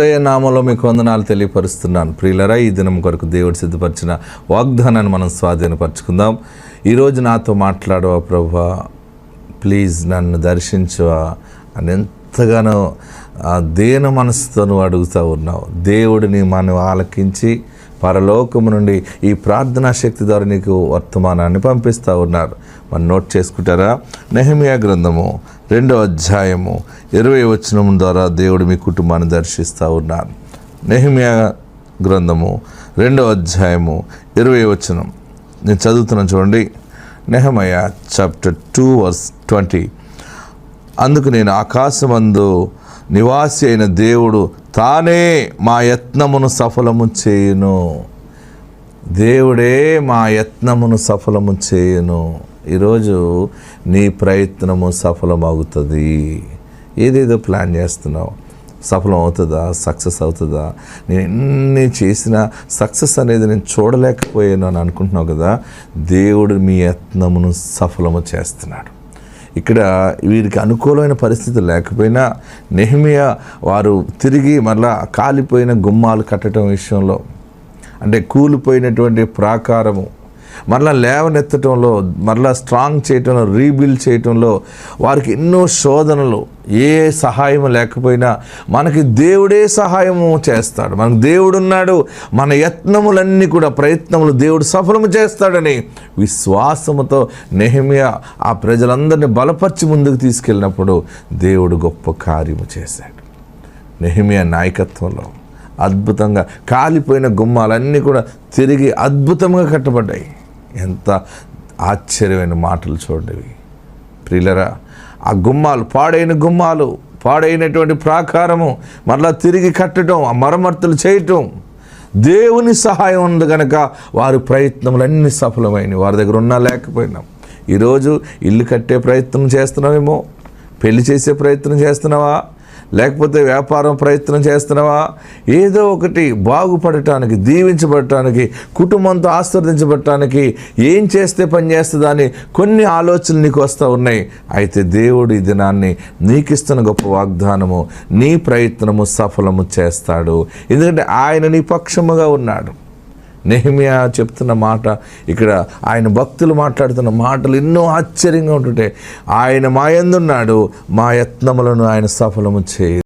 ఏసయ్య నామంలో మీకు వందనాలు తెలియపరుస్తున్నాను. ప్రియులరా ఈ దినం కొరకు దేవుడు సిద్ధపరిచిన వాగ్దానాన్ని మనం స్వాధీనపరచుకుందాం. ఈరోజు నాతో మాట్లాడవా ప్రభా? ప్లీజ్ నన్ను దర్శించవా? అని ఎంతగానో దేన మనసుతో నువ్వు అడుగుతూ ఉన్నావు. దేవుడిని మనం ఆలకించి పరలోకము నుండి ఈ ప్రార్థనా శక్తి ద్వారా నీకు వర్తమానాన్ని పంపిస్తూ ఉన్నారు. మనం నోట్ చేసుకుంటారా? నెహమియా గ్రంథము రెండో అధ్యాయము ఇరవై వచనం ద్వారా దేవుడు మీ కుటుంబాన్ని దర్శిస్తూ ఉన్నారు. నెహమియా గ్రంథము రెండో అధ్యాయము ఇరవై వచనం. నేను చదువుతున్నాను చూడండి. Nehemiah chapter two verse twenty. అందుకు నేను ఆకాశమందు నివాసి అయిన దేవుడు తానే మా యత్నమును సఫలము చేయును. దేవుడే మా యత్నమును సఫలము చేయును. ఈరోజు నీ ప్రయత్నము సఫలమవుతుంది. ఏదేదో ప్లాన్ చేస్తున్నావు. సఫలం అవుతుందా సక్సెస్ అవుతుందా? నేను ఎన్ని చేసినా సక్సెస్ అనేది నేను చూడలేకపోయాను అని అనుకుంటున్నావు కదా? దేవుడు మీ యత్నమును సఫలము చేస్తున్నాడు. ఇక్కడ వీరికి అనుకూలమైన పరిస్థితి లేకపోయినా నెహమియా వారు తిరిగి మళ్ళా కాలిపోయిన గుమ్మాలు కట్టడం విషయంలో అంటే కూలిపోయినటువంటి ప్రాకారము మరలా లేవనెత్తటంలో మరలా స్ట్రాంగ్ చేయటంలో రీబిల్డ్ చేయటంలో వారికి ఎన్నో శోధనలు ఏ సహాయం లేకపోయినా మనకి దేవుడే సహాయము చేస్తాడు. మనకు దేవుడు ఉన్నాడు మన యత్నములన్నీ కూడా ప్రయత్నములు దేవుడు సఫలము చేస్తాడని విశ్వాసముతో నెహమియా ఆ ప్రజలందరినీ బలపరిచి ముందుకు తీసుకెళ్ళినప్పుడు దేవుడు గొప్ప కార్యము చేశాడు. నెహిమియా నాయకత్వంలో అద్భుతంగా కాలిపోయిన గుమ్మాలన్నీ కూడా తిరిగి అద్భుతంగా కట్టబడ్డాయి. ఎంత ఆశ్చర్యమైన మాటలు చూడండి ప్రియులరా ఆ గుమ్మాలు పాడైన గుమ్మాలు పాడైనటువంటి ప్రాకారము మరలా తిరిగి కట్టడం ఆ మరమర్తలు చేయటం దేవుని సహాయం ఉంది కనుక వారి ప్రయత్నములన్నీ సఫలమైనవి. వారి దగ్గర ఉన్నా లేకపోయినాం. ఈరోజు ఇల్లు కట్టే ప్రయత్నం చేస్తున్నావేమో? పెళ్ళి చేసే ప్రయత్నం చేస్తున్నావా? లేకపోతే వ్యాపారం ప్రయత్నం చేస్తున్నావా? ఏదో ఒకటి బాగుపడటానికి దీవించబడటానికి కుటుంబంతో ఆస్వాదించబడటానికి ఏం చేస్తే పని చేస్తుందని కొన్ని ఆలోచనలు నీకు వస్తూ ఉన్నాయి. అయితే దేవుడు ఈ దినాన్ని నీకు ఇస్తున్న గొప్ప వాగ్దానము నీ ప్రయత్నము సఫలము చేస్తాడు. ఎందుకంటే ఆయన నీ పక్షముగా ఉన్నాడు. నెహిమియా చెప్తున్న మాట ఇక్కడ ఆయన భక్తులు మాట్లాడుతున్న మాటలు ఎన్నో ఆశ్చర్యంగా ఉంటుంటే ఆయన మా యందున్నాడు మా యత్నములను ఆయన సఫలము చేయ